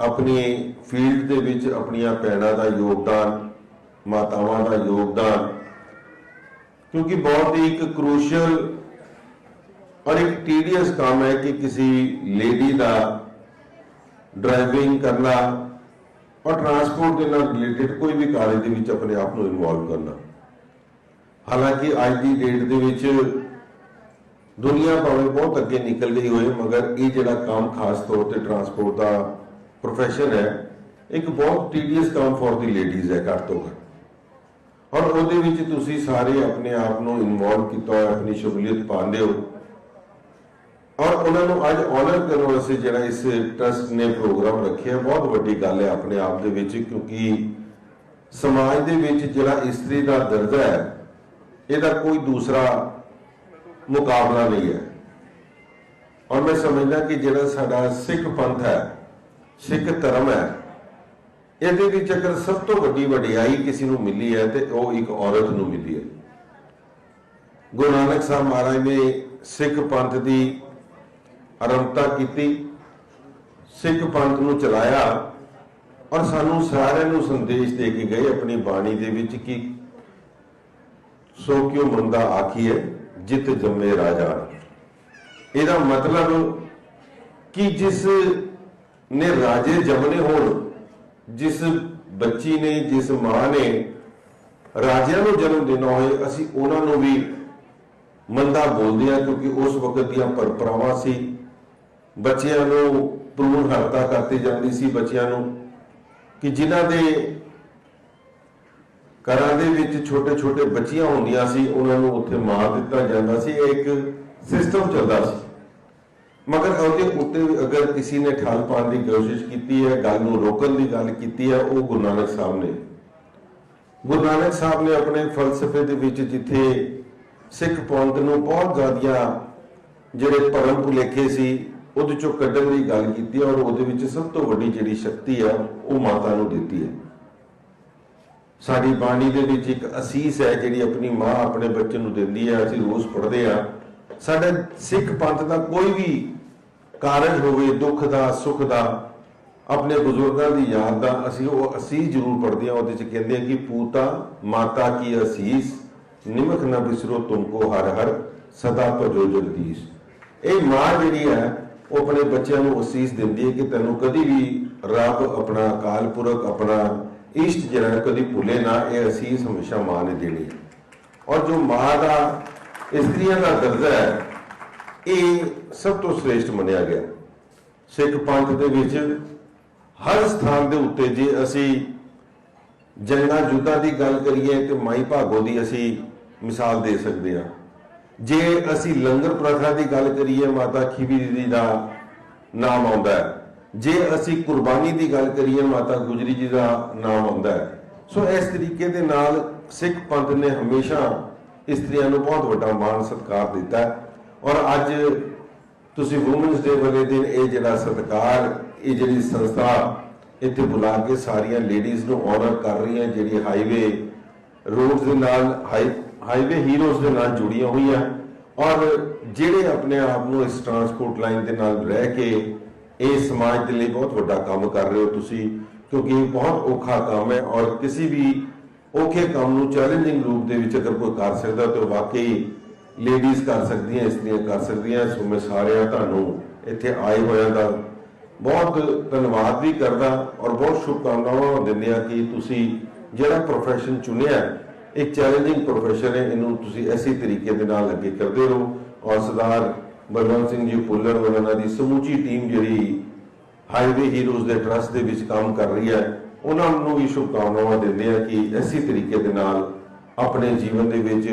Speaker 2: ਆਪਣੀ ਫੀਲਡ ਦੇ ਵਿੱਚ ਆਪਣੀਆਂ ਭੈਣਾਂ ਦਾ ਯੋਗਦਾਨ, ਮਾਤਾਵਾਂ ਦਾ ਯੋਗਦਾਨ, ਕਿਉਂਕਿ ਬਹੁਤ ਹੀ ਇੱਕ ਕ੍ਰੂਸ਼ੀਅਲ ਔਰ ਇੱਕ ਟੀਡੀਅਸ ਕੰਮ ਹੈ ਕਿ ਕਿਸੇ ਲੇਡੀ ਦਾ ਡਰਾਈਵਿੰਗ ਕਰਨਾ ਔਰ ਟਰਾਂਸਪੋਰਟ ਦੇ ਨਾਲ ਰਿਲੇਟਡ ਕੋਈ ਵੀ ਕਾਰਜ ਦੇ ਵਿੱਚ ਆਪਣੇ ਆਪ ਨੂੰ ਇਨਵੋਲਵ ਕਰਨਾ। ਹਾਲਾਂਕਿ ਅੱਜ ਦੀ ਡੇਟ ਦੇ ਵਿੱਚ ਦੁਨੀਆ ਭਾਵੇਂ ਬਹੁਤ ਅੱਗੇ ਨਿਕਲ ਗਈ ਹੋਏ ਮਗਰ ਇਹ ਜਿਹੜਾ ਕੰਮ ਖਾਸ ਤੌਰ ਤੇ ਟਰਾਂਸਪੋਰਟ ਦਾ ਪ੍ਰੋਫੈਸ਼ਨ ਹੈ, ਇੱਕ ਬਹੁਤ ਟੀਡੀਅਸ ਕੰਮ ਫॉर ਦੀ ਲੇਡੀਜ਼ ਹੈ ਘੱਟ ਤੋਂ ਘੱਟ ਔਰ ਉਹਦੇ ਵਿੱਚ ਤੁਸੀਂ ਸਾਰੇ ਆਪਣੇ ਆਪ ਨੂੰ ਇਨਵੋਲਵ ਕੀਤਾ ਹੋਇਆ, ਆਪਣੀ ਸ਼ਮੂਲੀਅਤ ਪਾਉਂਦੇ ਹੋ। ਔਰ ਉਹਨਾਂ ਨੂੰ ਅੱਜ ਆਨਰ ਕਰਨ ਵਾਸਤੇ ਜਿਹੜਾ ਇਸ ਟਰਸਟ ਨੇ ਪ੍ਰੋਗਰਾਮ ਰੱਖਿਆ ਬਹੁਤ ਵੱਡੀ ਗੱਲ ਹੈ ਆਪਣੇ ਆਪ ਦੇ ਵਿੱਚ, ਕਿਉਂਕਿ ਸਮਾਜ ਦੇ ਵਿੱਚ ਜਿਹੜਾ ਇਸਤਰੀ ਦਾ ਦਰਜਾ ਹੈ, ਇਹਦਾ ਕੋਈ ਦੂਸਰਾ ਮੁਕਾਬਲਾ ਨਹੀਂ ਹੈ। ਔਰ ਮੈਂ ਸਮਝਦਾ ਕਿ ਜਿਹੜਾ ਸਾਡਾ ਸਿੱਖ ਪੰਥ ਹੈ, ਸਿੱਖ ਧਰਮ ਹੈ, ਇਹਦੇ ਵਿੱਚ ਅਗਰ ਸਭ ਤੋਂ ਵੱਡੀ ਵਡਿਆਈ ਕਿਸੇ ਨੂੰ ਮਿਲੀ ਹੈ ਤੇ ਉਹ ਇੱਕ ਔਰਤ ਨੂੰ ਮਿਲੀ ਹੈ। ਗੁਰੂ ਨਾਨਕ ਸਾਹਿਬ ਮਹਾਰਾਜ ਨੇ ਸਿੱਖ ਪੰਥ ਦੀ ਅਰੰਭਤਾ ਕੀਤੀ, ਸਿੱਖ ਪੰਥ ਨੂੰ ਚਲਾਇਆ ਔਰ ਸਾਨੂੰ ਸਾਰਿਆਂ ਨੂੰ ਸੰਦੇਸ਼ ਦੇ ਕੇ ਗਏ ਆਪਣੀ ਬਾਣੀ ਦੇ ਵਿੱਚ ਕਿ ਸੋ ਕਿਉ ਮੰਦਾ ਆਖੀਏ ਜਿਤ ਜੰਮੇ ਰਾਜਾ ਇਹਦਾ ਮਤਲਬ ਕਿ ਜਿਸ ਨੇ ਰਾਜੇ ਜੰਮਨੇ ਹੋਣ, ਜਿਸ ਬੱਚੀ ਨੇ, ਜਿਸ ਮਾਂ ਨੇ ਰਾਜਿਆਂ ਨੂੰ ਜਨਮ ਦੇਣਾ ਹੋਏ, ਅਸੀਂ ਉਹਨਾਂ ਨੂੰ ਵੀ ਮੰਦਾ ਬੋਲਦੇ ਆ ਕਿਉਂਕਿ ਉਸ ਵਕਤ ਦੀਆਂ ਪਰੰਪਰਾਵਾਂ ਸੀ। ਬੱਚਿਆਂ ਨੂੰ ਭਰੂਣ ਹੱਤਿਆ ਕਰਤੀ ਜਾਂਦੀ ਸੀ ਬੱਚਿਆਂ ਨੂੰ, ਕਿ ਜਿਨ੍ਹਾਂ ਦੇ ਘਰਾਂ ਦੇ ਵਿੱਚ ਛੋਟੇ ਛੋਟੇ ਬੱਚੀਆਂ ਹੁੰਦੀਆਂ ਸੀ, ਉਹਨਾਂ ਨੂੰ ਉੱਥੇ ਮਾਰ ਦਿੱਤਾ ਜਾਂਦਾ ਸੀ, ਇਹ ਇੱਕ ਸਿਸਟਮ ਚੱਲਦਾ ਸੀ। ਮਗਰ ਉਹਦੇ ਉੱਤੇ ਅਗਰ ਕਿਸੇ ਨੇ ਠਾਲ ਪਾਉਣ ਦੀ ਕੋਸ਼ਿਸ਼ ਕੀਤੀ ਹੈ, ਗੱਲ ਨੂੰ ਰੋਕਣ ਦੀ ਗੱਲ ਕੀਤੀ ਹੈ, ਉਹ ਗੁਰੂ ਨਾਨਕ ਸਾਹਿਬ ਨੇ। ਗੁਰੂ ਨਾਨਕ ਸਾਹਿਬ ਨੇ ਆਪਣੇ ਫਲਸਫੇ ਦੇ ਵਿੱਚ ਜਿੱਥੇ ਸਿੱਖ ਪੰਥ ਨੂੰ ਬਹੁਤ ਜ਼ਿਆਦੀਆਂ ਜਿਹੜੇ ਭਰਮ ਭੁਲੇਖੇ ਸੀ ਉਹਦੇ ਚੋਂ ਕੱਢਣ ਦੀ ਗੱਲ ਕੀਤੀ ਹੈ ਔਰ ਉਹਦੇ ਵਿੱਚ ਸਭ ਤੋਂ ਵੱਡੀ ਜਿਹੜੀ ਸ਼ਕਤੀ ਹੈ, ਉਹ ਮਾਤਾ ਨੂੰ ਦਿੱਤੀ ਹੈ। ਸਾਡੀ ਬਾਣੀ ਦੇ ਵਿੱਚ ਇੱਕ ਅਸੀਸ ਹੈ ਜਿਹੜੀ ਆਪਣੀ ਮਾਂ ਆਪਣੇ ਬੱਚੇ ਨੂੰ ਦਿੰਦੀ ਹੈ, ਅਸੀਂ ਰੋਜ਼ ਪੜ੍ਹਦੇ ਆ ਸਾਡੇ ਸਿੱਖ ਪੰਥ ਦਾ ਕੋਈ ਵੀ ਕਾਰਜ ਹੋਵੇ, ਦੁੱਖ ਦਾ, ਸੁੱਖ ਦਾ, ਆਪਣੇ ਬਜ਼ੁਰਗਾਂ ਦੀ ਯਾਦ ਦਾ, ਅਸੀਂ ਉਹ ਅਸੀਸ ਜ਼ਰੂਰ ਪੜ੍ਹਦੇ ਆ ਉਹਦੇ ਚ ਕਹਿੰਦੇ ਆ ਕਿ ਪੂਤਾ, ਮਾਤਾ ਕੀ ਅਸੀਸ, ਨਿਮਖ ਨਾ ਬਿਸਰੋ ਤੁਮਕੋ ਹਰ ਹਰ, ਸਦਾ ਭਜੋ ਜਗਦੀਸ਼। ਇਹ ਮਾਂ ਜਿਹੜੀ ਹੈ ਉਹ ਆਪਣੇ ਬੱਚਿਆਂ ਨੂੰ ਅਸੀਸ ਦਿੰਦੀ ਹੈ ਕਿ ਤੈਨੂੰ ਕਦੀ ਵੀ ਰੱਬ ਆਪਣਾ ਅਕਾਲ ਪੁਰਖ ਆਪਣਾ ਇਸ਼ਟ ਜਿਹੜਾ ਕਦੀ ਭੁੱਲੇ ਨਾ, ਇਹ ਅਸੀਸ ਹਮੇਸ਼ਾ ਮਾਂ ਨੇ ਦੇਣੀ ਹੈ। ਔਰ ਜੋ ਮਾਂ ਦਾ, ਇਸਤਰੀਆਂ ਦਾ ਦਰਜਾ ਹੈ, ਇਹ ਸਭ ਤੋਂ ਸ੍ਰੇਸ਼ਟ ਮੰਨਿਆ ਗਿਆ। ਸਿੱਖ ਪੰਥ ਦੇ ਵਿੱਚ ਹਰ ਸਥਾਨ ਦੇ ਉੱਤੇ ਜੇ ਅਸੀਂ ਜੰਗਾਂ ਯੁੱਧਾਂ ਦੀ ਗੱਲ ਕਰੀਏ ਤੇ ਮਾਈ ਭਾਗੋ ਦੀ ਅਸੀਂ ਮਿਸਾਲ ਦੇ ਸਕਦੇ ਹਾਂ। ਜੇ ਅਸੀਂ ਲੰਗਰ ਪ੍ਰਥਾ ਦੀ ਗੱਲ ਕਰੀਏ, ਮਾਤਾ ਖੀਵੀ ਜੀ ਦਾ ਨਾਮ ਆਉਂਦਾ ਹੈ। ਜੇ ਅਸੀਂ ਕੁਰਬਾਨੀ ਦੀ ਗੱਲ ਕਰੀਏ, ਮਾਤਾ ਗੁਜਰੀ ਜੀ ਦਾ ਨਾਮ ਆਉਂਦਾ ਹੈ। ਸੋ ਇਸ ਤਰੀਕੇ ਦੇ ਨਾਲ ਸਿੱਖ ਪੰਥ ਨੇ ਹਮੇਸ਼ਾ ਇਸਤਰੀਆਂ ਨੂੰ ਬਹੁਤ ਵੱਡਾ ਮਾਣ ਸਤਿਕਾਰ ਦਿੱਤਾ ਔਰ ਅੱਜ ਤੁਸੀਂ ਵੂਮਨਸ ਡੇ ਵਾਲੇ ਦਿਨ ਇਹ ਜਿਹੜਾ ਸਤਿਕਾਰ, ਇਹ ਜਿਹੜੀ ਸੰਸਥਾ ਇੱਥੇ ਬੁਲਾ ਕੇ ਸਾਰੀਆਂ ਲੇਡੀਜ਼ ਨੂੰ ਆਨਰ ਕਰ ਰਹੀ ਹੈ ਜਿਹੜੀ ਹਾਈਵੇ ਰੋਡਸ ਦੇ ਨਾਲ ਹਾਈਵੇ ਹੀਰੋਜ਼ ਦੇ ਨਾਲ ਜੁੜੀਆਂ ਹੋਈਆਂ। ਔਰ ਜਿਹੜੇ ਆਪਣੇ ਆਪ ਨੂੰ ਇਸ ਟਰਾਂਸਪੋਰਟ ਲਾਈਨ ਦੇ ਨਾਲ ਰਹਿ ਕੇ ਇਹ ਸਮਾਜ ਦੇ ਲਈ ਬਹੁਤ ਵੱਡਾ ਕੰਮ ਕਰ ਰਹੇ ਹੋ ਤੁਸੀਂ, ਕਿਉਂਕਿ ਇਹ ਬਹੁਤ ਔਖਾ ਕੰਮ ਹੈ ਔਰ ਕਿਸੇ ਵੀ ਔਖੇ ਕੰਮ ਨੂੰ ਚੈਲੰਜਿੰਗ ਰੂਪ ਦੇ ਵਿੱਚ ਅਗਰ ਕੋਈ ਕਰ ਸਕਦਾ ਤਾਂ ਵਾਕਈ ਲੇਡੀਜ਼ ਕਰ ਸਕਦੀਆਂ ਇਸ ਇਸਤਰੀਆਂ ਕਰ ਸਕਦੀਆਂ। ਸੋ ਮੈਂ ਸਾਰਿਆਂ ਤੁਹਾਨੂੰ ਇੱਥੇ ਆਏ ਹੋਇਆਂ ਦਾ ਬਹੁਤ ਧੰਨਵਾਦ ਵੀ ਕਰਦਾ ਔਰ ਬਹੁਤ ਸ਼ੁਭਕਾਮਨਾਵਾਂ ਦਿੰਦੇ ਆ ਕਿ ਤੁਸੀਂ ਜਿਹੜਾ ਪ੍ਰੋਫੈਸ਼ਨ ਚੁਣਿਆ ਇੱਕ ਚੈਲੰਜਿੰਗ ਪ੍ਰੋਫੈਸ਼ਨ ਹੈ, ਇਹਨੂੰ ਤੁਸੀਂ ਐਸੀ ਤਰੀਕੇ ਦੇ ਨਾਲ ਅੱਗੇ ਕਰਦੇ ਰਹੋ। ਔਰ ਸਰਦਾਰ ਬਲਵੰਤ ਸਿੰਘ ਜੀ ਪੁੱਲਰ ਔਰ ਉਹਨਾਂ ਦੀ ਸਮੂਚੀ ਟੀਮ ਜਿਹੜੀ ਹਾਈਵੇ ਹੀਰੋਜ਼ ਦੇ ਟਰਸਟ ਦੇ ਵਿੱਚ ਕੰਮ ਕਰ ਰਹੀ ਹੈ, ਉਹਨਾਂ ਨੂੰ ਵੀ ਸ਼ੁਭਕਾਮਨਾਵਾਂ ਦਿੰਦੇ ਆ ਕਿ ਐਸੀ ਤਰੀਕੇ ਦੇ ਨਾਲ ਆਪਣੇ ਜੀਵਨ ਦੇ ਵਿੱਚ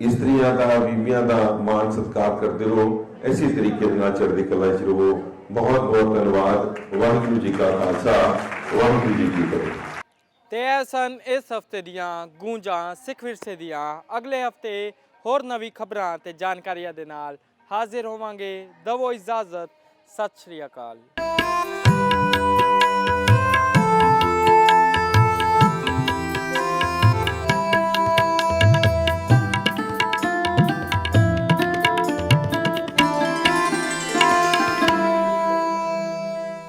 Speaker 2: ਇਸਤਰੀਆਂ ਦਾ, ਬੀਬੀਆਂ ਦਾ ਮਾਣ ਸਤਿਕਾਰ ਕਰਦੇ ਰਹੋ। ਐਸੀ ਤਰੀਕੇ ਦੇ ਨਾਲ ਚੜ੍ਹਦੀ ਕਲਾ 'ਚ ਰਹੋ। ਬਹੁਤ ਬਹੁਤ ਧੰਨਵਾਦ। ਵਾਹਿਗੁਰੂ ਜੀ ਕਾ ਖਾਲਸਾ, ਵਾਹਿਗੁਰੂ ਜੀ ਕੀ ਫਤਿਹ।
Speaker 1: ਤੇ ਇਹ ਸਨ ਇਸ ਹਫ਼ਤੇ ਦੀਆਂ ਗੂੰਜਾਂ, ਸਿੱਖ ਵਿਰਸੇ ਦੀਆਂ। ਅਗਲੇ ਹਫ਼ਤੇ ਹੋਰ ਨਵੀਂ ਖਬਰਾਂ ਤੇ ਜਾਣਕਾਰੀਆਂ ਦੇ ਨਾਲ ਹਾਜ਼ਰ ਹੋਵਾਂਗੇ। ਦਵੋ ਇਜਾਜ਼ਤ, ਸਤਿ ਸ਼੍ਰੀ ਅਕਾਲ।